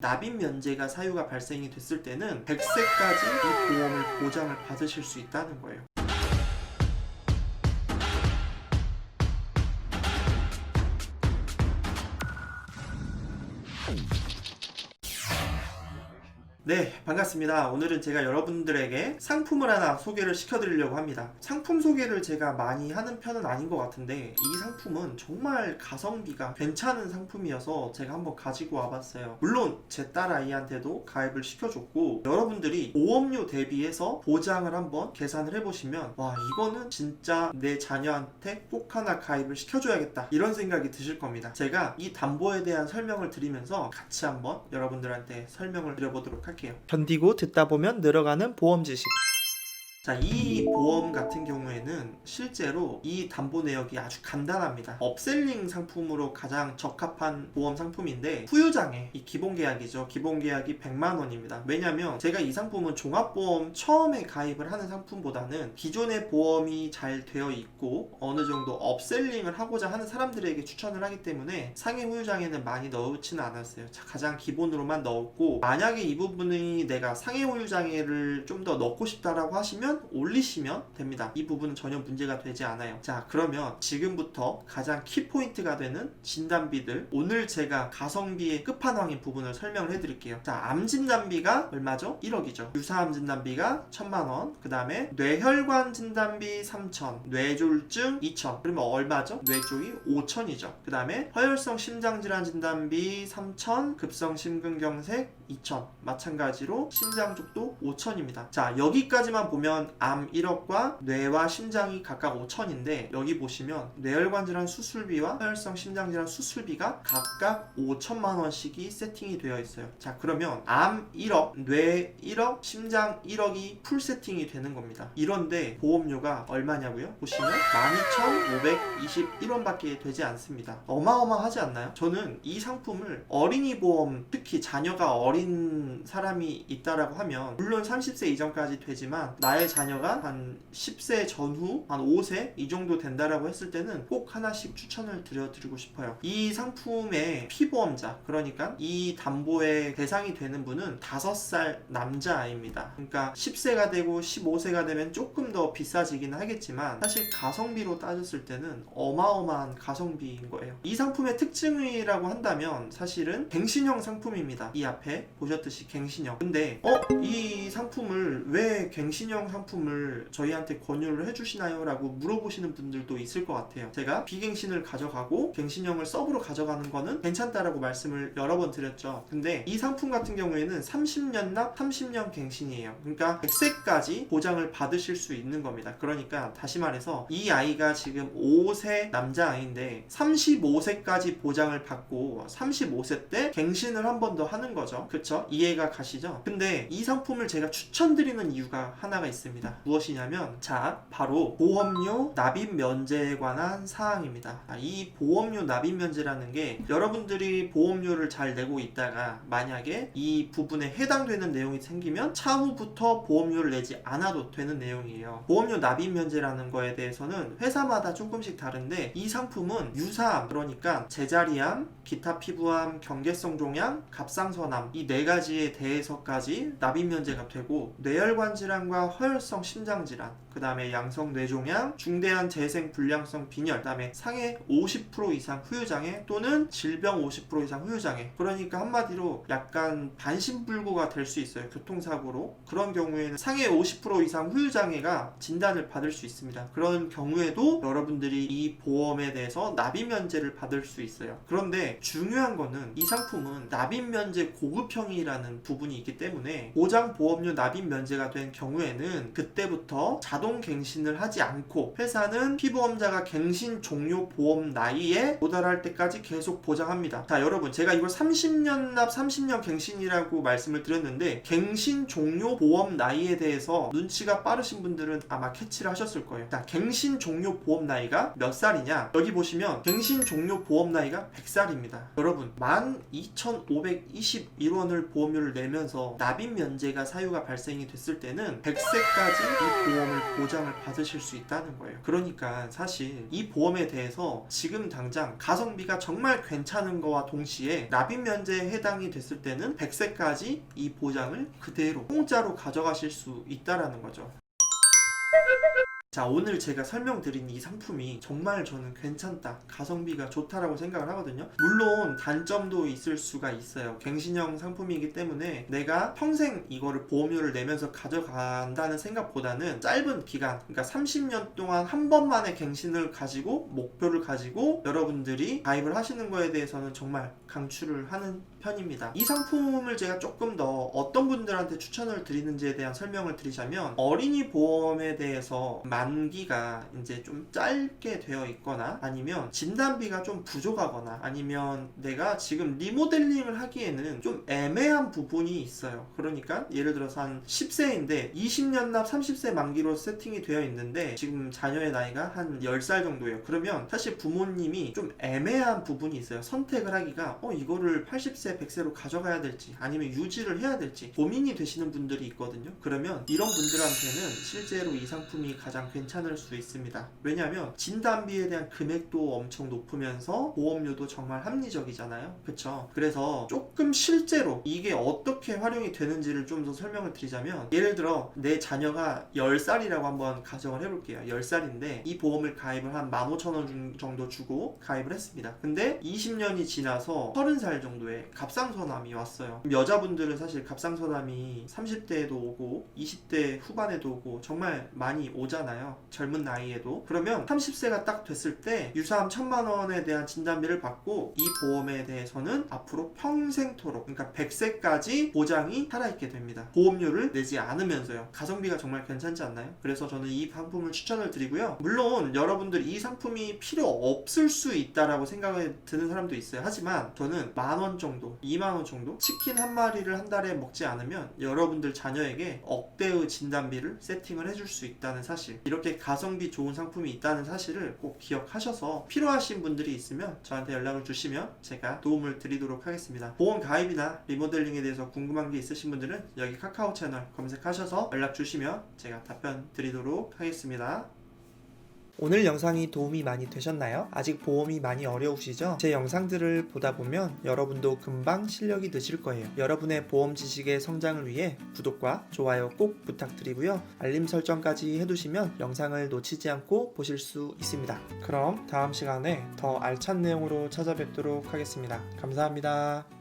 납입 면제가 사유가 발생이 됐을 때는 100세까지 이 보험을 보장을 받으실 수 있다는 거예요. 네, 반갑습니다. 오늘은 제가 여러분들에게 상품을 하나 소개를 시켜드리려고 합니다. 상품 소개를 제가 많이 하는 편은 아닌 것 같은데 이 상품은 정말 가성비가 괜찮은 상품이어서 제가 한번 가지고 와봤어요. 물론 제 딸 아이한테도 가입을 시켜줬고 여러분들이 보험료 대비해서 보장을 한번 계산을 해보시면 와 이거는 진짜 내 자녀한테 꼭 하나 가입을 시켜줘야겠다 이런 생각이 드실 겁니다. 제가 이 담보에 대한 설명을 드리면서 같이 한번 여러분들한테 설명을 드려보도록 할게요. 견디고 듣다 보면 늘어가는 보험 지식. 자, 이 보험 같은 경우에는 실제로 이 담보 내역이 아주 간단합니다. 업셀링 상품으로 가장 적합한 보험 상품인데 후유장애 이 기본 계약이죠. 기본 계약이 100만 원입니다. 왜냐면 제가 이 상품은 종합보험 처음에 가입을 하는 상품보다는 기존의 보험이 잘 되어 있고 어느 정도 업셀링을 하고자 하는 사람들에게 추천을 하기 때문에 상해 후유장애는 많이 넣지는 않았어요. 자, 가장 기본으로만 넣었고 만약에 이 부분이 내가 상해 후유장애를 좀 더 넣고 싶다라고 하시면 올리시면 됩니다. 이 부분은 전혀 문제가 되지 않아요. 자, 그러면 지금부터 가장 키포인트가 되는 진단비들 오늘 제가 가성비의 끝판왕인 부분을 설명을 해드릴게요. 자, 암 진단비가 얼마죠? 1억이죠. 유사암 진단비가 1000만 원. 그 다음에 뇌혈관 진단비 3000, 뇌졸중 2000. 그러면 얼마죠? 뇌쪽이 5000이죠. 그 다음에 허혈성 심장질환 진단비 3000, 급성 심근경색 2000. 마찬가지로 심장 쪽도 5000입니다. 자, 여기까지만 보면 암 1억과 뇌와 심장이 각각 5천인데 여기 보시면 뇌혈관 질환 수술비와 허혈성 심장 질환 수술비가 각각 5천만 원씩이 세팅이 되어 있어요. 자 그러면 암 1억, 뇌 1억, 심장 1억이 풀 세팅이 되는 겁니다. 이런데 보험료가 얼마냐고요? 보시면 12,521원밖에 되지 않습니다. 어마어마하지 않나요? 저는 이 상품을 어린이 보험 특히 자녀가 어린 사람이 있다라고 하면 물론 30세 이전까지 되지만 나의 자녀가 한 10세 전후 한 5세 이 정도 된다라고 했을 때는 꼭 하나씩 추천을 드려드리고 싶어요. 이 상품의 피보험자 그러니까 이 담보의 대상이 되는 분은 5살 남자아이입니다. 그러니까 10세가 되고 15세가 되면 조금 더 비싸지기는 하겠지만 사실 가성비로 따졌을 때는 어마어마한 가성비인 거예요. 이 상품의 특징이라고 한다면 사실은 갱신형 상품입니다. 이 앞에 보셨듯이 갱신형. 근데 어? 이 상품을 왜 갱신형 상품 을 저희한테 권유를 해주시나요? 라고 물어보시는 분들도 있을 것 같아요. 제가 비갱신을 가져가고 갱신형을 서브로 가져가는 거는 괜찮다라고 말씀을 여러 번 드렸죠. 근데 이 상품 같은 경우에는 30년 납 30년 갱신이에요. 그러니까 100세까지 보장을 받으실 수 있는 겁니다. 그러니까 다시 말해서 이 아이가 지금 5세 남자아이인데 35세까지 보장을 받고 35세 때 갱신을 한 번 더 하는 거죠. 그쵸? 이해가 가시죠? 근데 이 상품을 제가 추천드리는 이유가 하나가 있 습니다. 무엇이냐면 자 바로 보험료 납입 면제에 관한 사항입니다. 아, 이 보험료 납입 면제라는 게 여러분들이 보험료를 잘 내고 있다가 만약에 이 부분에 해당되는 내용이 생기면 차후부터 보험료를 내지 않아도 되는 내용이에요. 보험료 납입 면제라는 거에 대해서는 회사마다 조금씩 다른데 이 상품은 유사암 그러니까 제자리암, 기타 피부암, 경계성 종양, 갑상선암 이 네 가지에 대해서까지 납입 면제가 되고 뇌혈관 질환과 허혈성 심장 질환 그 다음에 양성 뇌종양, 중대한 재생 불량성 빈혈, 그 다음에 상해 50% 이상 후유장애 또는 질병 50% 이상 후유장애. 그러니까 한마디로 약간 반신불구가 될 수 있어요. 교통사고로. 그런 경우에는 상해 50% 이상 후유장애가 진단을 받을 수 있습니다. 그런 경우에도 여러분들이 이 보험에 대해서 납입 면제를 받을 수 있어요. 그런데 중요한 거는 이 상품은 납입 면제 고급형이라는 부분이 있기 때문에 보장 보험료 납입 면제가 된 경우에는 그때부터 자동 갱신을 하지 않고 회사는 피보험자가 갱신 종료 보험 나이에 도달할 때까지 계속 보장합니다. 자, 여러분, 제가 이걸 30년 납 30년 갱신이라고 말씀을 드렸는데 갱신 종료 보험 나이에 대해서 눈치가 빠르신 분들은 아마 캐치를 하셨을 거예요. 자, 갱신 종료 보험 나이가 몇 살이냐? 여기 보시면 갱신 종료 보험 나이가 100살입니다. 여러분, 12,521원을 보험료를 내면서 납입 면제가 사유가 발생이 됐을 때는 100세까지 이 보험을 보장을 받으실 수 있다는 거예요. 그러니까 사실 이 보험에 대해서 지금 당장 가성비가 정말 괜찮은 거와 동시에 납입 면제에 해당이 됐을 때는 100세까지 이 보장을 그대로 공짜로 가져가실 수 있다라는 거죠. 자 오늘 제가 설명드린 이 상품이 정말 저는 괜찮다. 가성비가 좋다라고 생각을 하거든요. 물론 단점도 있을 수가 있어요. 갱신형 상품이기 때문에 내가 평생 이거를 보험료를 내면서 가져간다는 생각보다는 짧은 기간 그러니까 30년 동안 한 번만의 갱신을 가지고 목표를 가지고 여러분들이 가입을 하시는 거에 대해서는 정말 강추를 하는 편입니다. 이 상품을 제가 조금 더 어떤 분들한테 추천을 드리는지에 대한 설명을 드리자면 어린이 보험에 대해서 만기가 이제 좀 짧게 되어 있거나 아니면 진단비가 좀 부족하거나 아니면 내가 지금 리모델링을 하기에는 좀 애매한 부분이 있어요. 그러니까 예를 들어서 한 10세인데 20년 납 30세 만기로 세팅이 되어 있는데 지금 자녀의 나이가 한 10살 정도예요. 그러면 사실 부모님이 좀 애매한 부분이 있어요. 선택을 하기가 어 이거를 80세 100세로 가져가야 될지 아니면 유지를 해야 될지 고민이 되시는 분들이 있거든요. 그러면 이런 분들한테는 실제로 이 상품이 가장 괜찮을 수 있습니다. 왜냐하면 진단비에 대한 금액도 엄청 높으면서 보험료도 정말 합리적이잖아요. 그쵸? 그래서 조금 실제로 이게 어떻게 활용이 되는지를 좀 더 설명을 드리자면 예를 들어 내 자녀가 10살이라고 한번 가정을 해볼게요. 10살인데 이 보험을 가입을 한 15,000원 정도 주고 가입을 했습니다. 근데 20년이 지나서 30살 정도에 갑상선암이 왔어요. 여자분들은 사실 갑상선암이 30대에도 오고 20대 후반에도 오고 정말 많이 오잖아요. 젊은 나이에도. 그러면 30세가 딱 됐을 때 유사암 1000만 원에 대한 진단비를 받고 이 보험에 대해서는 앞으로 평생토록 그러니까 100세까지 보장이 살아있게 됩니다. 보험료를 내지 않으면서요. 가성비가 정말 괜찮지 않나요? 그래서 저는 이 상품을 추천을 드리고요. 물론 여러분들 이 상품이 필요 없을 수 있다라고 생각이 드는 사람도 있어요. 하지만 저는 만 원 정도, 2만 원 정도 치킨 한 마리를 한 달에 먹지 않으면 여러분들 자녀에게 억대의 진단비를 세팅을 해줄 수 있다는 사실. 이렇게 가성비 좋은 상품이 있다는 사실을 꼭 기억하셔서 필요하신 분들이 있으면 저한테 연락을 주시면 제가 도움을 드리도록 하겠습니다. 보험 가입이나 리모델링에 대해서 궁금한 게 있으신 분들은 여기 카카오 채널 검색하셔서 연락 주시면 제가 답변 드리도록 하겠습니다. 오늘 영상이 도움이 많이 되셨나요? 아직 보험이 많이 어려우시죠? 제 영상들을 보다 보면 여러분도 금방 실력이 느실 거예요. 여러분의 보험 지식의 성장을 위해 구독과 좋아요 꼭 부탁드리고요. 알림 설정까지 해두시면 영상을 놓치지 않고 보실 수 있습니다. 그럼 다음 시간에 더 알찬 내용으로 찾아뵙도록 하겠습니다. 감사합니다.